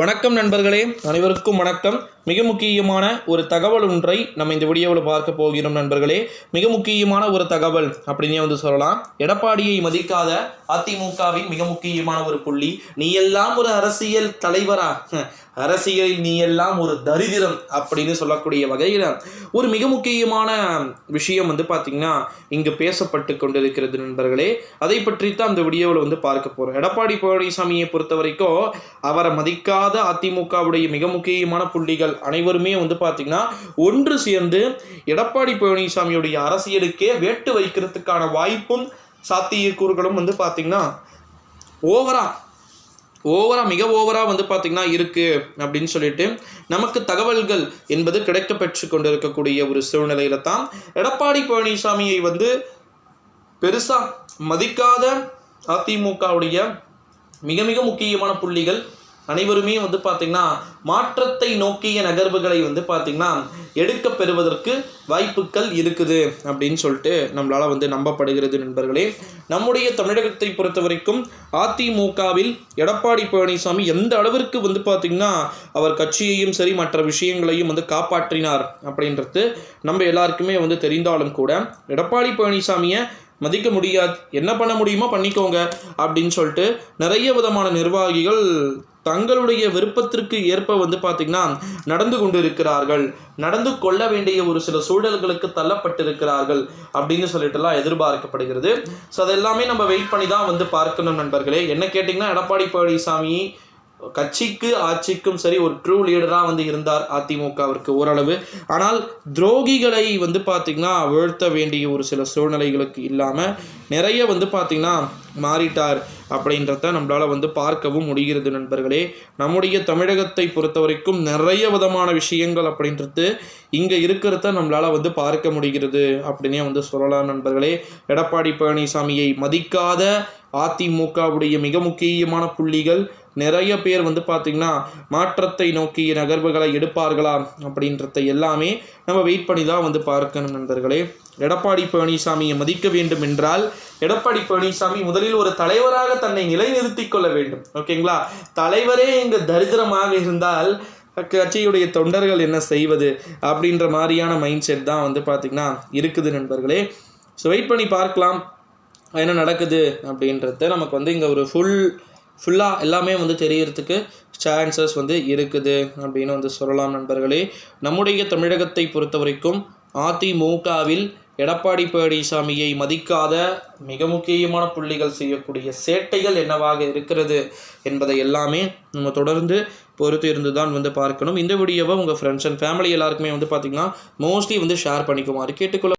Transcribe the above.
வணக்கம் நண்பர்களே அனைவருக்கும் வணக்கம். மிக முக்கியமான ஒரு தகவல் ஒன்றை நம்ம இந்த வீடியோவில் பார்க்க போகிறோம் நண்பர்களே. மிக முக்கியமான ஒரு தகவல் அப்படின்னே வந்து சொல்லலாம். எடப்பாடியை மதிக்காத அதிமுகவின் மிக முக்கியமான ஒரு புள்ளி நீ எல்லாம் ஒரு அரசியல் தலைவரா? அரசியலில் நீ எல்லாம் ஒரு தரிதிரம் அப்படின்னு சொல்லக்கூடிய வகையில் ஒரு மிக முக்கியமான விஷயம் வந்து பார்த்திங்கன்னா இங்கு பேசப்பட்டு கொண்டிருக்கிறது நண்பர்களே. அதை பற்றி தான் அந்த வீடியோவில் வந்து பார்க்க போகிறோம் எடப்பாடி பழனிசாமியை பொறுத்த வரைக்கும் அவரை மதிக்காத அதிமுகவுடைய மிக முக்கியமான புள்ளிகள் அனைவருமே வந்து பார்த்திங்கன்னா ஒன்று சேர்ந்து எடப்பாடி பழனிசாமியுடைய அரசியலுக்கே வேட்டு வைக்கிறதுக்கான வாய்ப்பும் சாத்தியக்கூறுகளும் வந்து பார்த்திங்கன்னா ஓவரா ஓவரா மிக ஓவரா வந்து பார்த்திங்கன்னா இருக்கு அப்படின்னு சொல்லிட்டு நமக்கு தகவல்கள் என்பது கிடைக்கப்பெற்று கொண்டிருக்கக்கூடிய ஒரு சூழ்நிலையில தான் எடப்பாடி பழனிசாமியை வந்து பெருசா மதிக்காத அதிமுகவுடைய மிக மிக முக்கியமான புள்ளிகள் அனைவருமே வந்து பார்த்திங்கன்னா மாற்றத்தை நோக்கிய நகர்வுகளை வந்து பார்த்திங்கன்னா எடுக்க பெறுவதற்கு வாய்ப்புகள் இருக்குது அப்படின்னு சொல்லிட்டு நம்மளால் வந்து நம்பப்படுகிறது நண்பர்களே. நம்முடைய தமிழகத்தை பொறுத்த வரைக்கும் அதிமுகவில் எடப்பாடி பழனிசாமி எந்த அளவிற்கு வந்து பார்த்திங்கன்னா அவர் கட்சியையும் சரி மற்ற விஷயங்களையும் வந்து காப்பாற்றினார் அப்படின்றது நம்ம எல்லாருக்குமே வந்து தெரிந்தாலும் கூட எடப்பாடி பழனிசாமியை மதிக்க முடியாது. என்ன பண்ண முடியுமோ பண்ணிக்கோங்க அப்படின்னு சொல்லிட்டு நிறைய விதமான நிர்வாகிகள் தங்களுடைய விருப்பத்திற்கு ஏற்ப வந்து பார்த்திங்கன்னா நடந்து கொண்டு இருக்கிறார்கள் நடந்து கொள்ள வேண்டிய ஒரு சில சூழல்களுக்கு தள்ளப்பட்டிருக்கிறார்கள் அப்படின்னு சொல்லிட்டுலாம் எதிர்பார்க்கப்படுகிறது. ஸோ அதெல்லாமே நம்ம வெயிட் பண்ணி தான் வந்து பார்க்கணும் நண்பர்களே. என்ன கேட்டிங்கன்னா எடப்பாடி பழனிசாமி கட்சிக்கு ஆட்சிக்கும் சரி ஒரு ட்ரூ லீடராக வந்து இருந்தார் அதிமுகவிற்கு ஓரளவு. ஆனால் துரோகிகளை வந்து பார்த்திங்கன்னா வீழ்த்த வேண்டிய ஒரு சில சூழ்நிலைகளுக்கு இல்லாமல் நிறைய வந்து பார்த்திங்கன்னா மாறிட்டார் அப்படின்றத நம்மளால் வந்து பார்க்கவும் முடிகிறது நண்பர்களே. நம்முடைய தமிழகத்தை பொறுத்த வரைக்கும் நிறைய விதமான விஷயங்கள் அப்படின்றது இங்கே இருக்கிறத நம்மளால் வந்து பார்க்க முடிகிறது அப்படின்னே வந்து சொல்லலாம் நண்பர்களே. எடப்பாடி பழனிசாமியை மதிக்காத அதிமுகவுடைய மிக முக்கியமான புள்ளிகள் நிறைய பேர் வந்து பார்த்திங்கன்னா மாற்றத்தை நோக்கிய நகர்வுகளை எடுப்பார்களா அப்படின்றத எல்லாமே நம்ம வெயிட் பண்ணி தான் வந்து பார்க்கணும் நண்பர்களே. எடப்பாடி பழனிசாமியை மதிக்க வேண்டும் என்றால் எடப்பாடி பழனிசாமி முதலில் ஒரு தலைவராக தன்னை நிலைநிறுத்தி கொள்ள வேண்டும். ஓகேங்களா தலைவரே இங்கு தரித்திரமாக இருந்தால் கட்சியுடைய தொண்டர்கள் என்ன செய்வது அப்படின்ற மாதிரியான மைண்ட் செட் தான் வந்து பார்த்திங்கன்னா இருக்குது நண்பர்களே. ஸோ வெயிட் பண்ணி பார்க்கலாம் என்ன நடக்குது அப்படின்றத நமக்கு வந்து இங்கே ஒரு ஃபுல் ஃபுல்லாக எல்லாமே வந்து தெரியறதுக்கு சான்சஸ் வந்து இருக்குது அப்படின்னு வந்து சொல்லலாம் நண்பர்களே. நம்முடைய தமிழகத்தை பொறுத்த வரைக்கும் அதிமுகவில் எடப்பாடி பழனிசாமியை மதிக்காத மிக முக்கியமான புள்ளிகள் செய்யக்கூடிய சேட்டைகள் என்னவாக இருக்கிறது என்பதை எல்லாமே நம்ம தொடர்ந்து பொறுத்து இருந்து தான் வந்து பார்க்கணும். இந்த வீடியோவை உங்கள் ஃப்ரெண்ட்ஸ் அண்ட் ஃபேமிலி எல்லாருக்குமே வந்து பார்த்திங்கன்னா மோஸ்ட்லி வந்து ஷேர் பண்ணிக்குமாறு கேட்டுக்கொள்ள